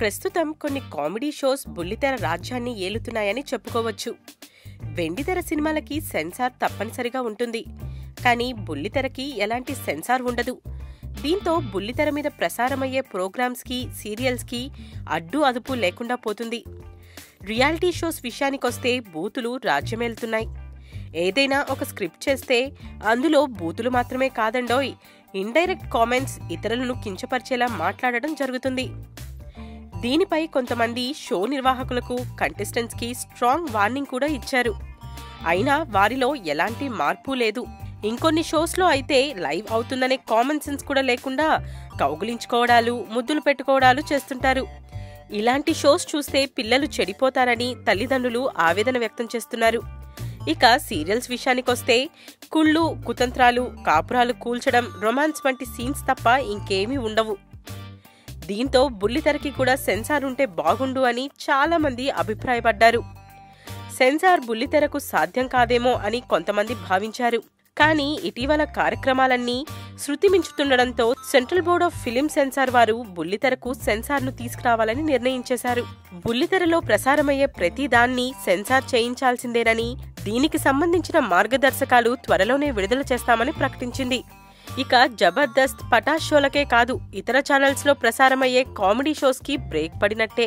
ప్రస్తుతం కొన్ని comedy shows బుల్లితెర రాజ్యాన్ని ఏలుతున్నాయని చెప్పుకోవచ్చు. వెండితెర సినిమాలకి సెన్సార్ తప్పనిసరిగా ఉంటుంది. కానీ బుల్లితెరకి ఎలాంటి సెన్సార్ ఉండదు. దీంతో బుల్లితెర మీద ప్రసారమయ్యే ప్రోగ్రామ్స్కి సీరియల్స్కి అడ్డు అదుపు లేకుండా పోతుంది. రియాలిటీ షోస్ విషయానికొస్తే బూతులు రాజ్యమేలుతున్నాయి. ఏదైనా ఒక స్క్రిప్ట్ చేస్తే అందులో బూతులు మాత్రమే కాదండోయ్. ఇండైరెక్ట్ కామెంట్స్ ఇతరులను కించపరిచేలా మాట్లాడడం జరుగుతుంది. దీనిపై కొంతమంది షో నిర్వాహకులకు కంటెస్టెంట్స్కి స్ట్రాంగ్ వార్నింగ్ కూడా ఇచ్చారు. అయినా వారిలో ఎలాంటి మార్పు లేదు. ఇంకొన్ని షోస్లో అయితే లైవ్ అవుతుందనే కామన్ సెన్స్ కూడా లేకుండా కౌగులించుకోవడాలు ముద్దులు పెట్టుకోవడాలు చేస్తుంటారు. ఇలాంటి షోస్ చూస్తే పిల్లలు చెడిపోతారని తల్లిదండ్రులు ఆవేదన వ్యక్తం చేస్తున్నారు. ఇక సీరియల్స్ విషయానికొస్తే కుళ్ళు కుతంత్రాలు కాపురాలు కూల్చడం రొమాన్స్ వంటి సీన్స్ తప్ప ఇంకేమీ ఉండవు. దీంతో బుల్లితెరకి కూడా సెన్సార్ ఉంటే బాగుండు అని చాలా మంది అభిప్రాయపడ్డారు. సెన్సార్ బుల్లితెరకు సాధ్యం కాదేమో అని కొంతమంది భావించారు. కానీ ఇటీవల కార్యక్రమాలన్నీ శృతి మించుతుండడంతో central board of film censor వారు బుల్లితెరకు సెన్సార్ను తీసుకురావాలని నిర్ణయించేశారు. బుల్లితెరలో ప్రసారమయ్యే ప్రతి దాన్ని సెన్సార్ చేయించాల్సిందేనని దీనికి సంబంధించిన మార్గదర్శకాలు త్వరలోనే విడుదల చేస్తామని ప్రకటించింది. ఇక జబర్దస్త్ పటాష్ షోలకే కాదు ఇతర ఛానల్స్లో ప్రసారమయ్యే కామెడీ షోస్కి బ్రేక్ పడినట్టే.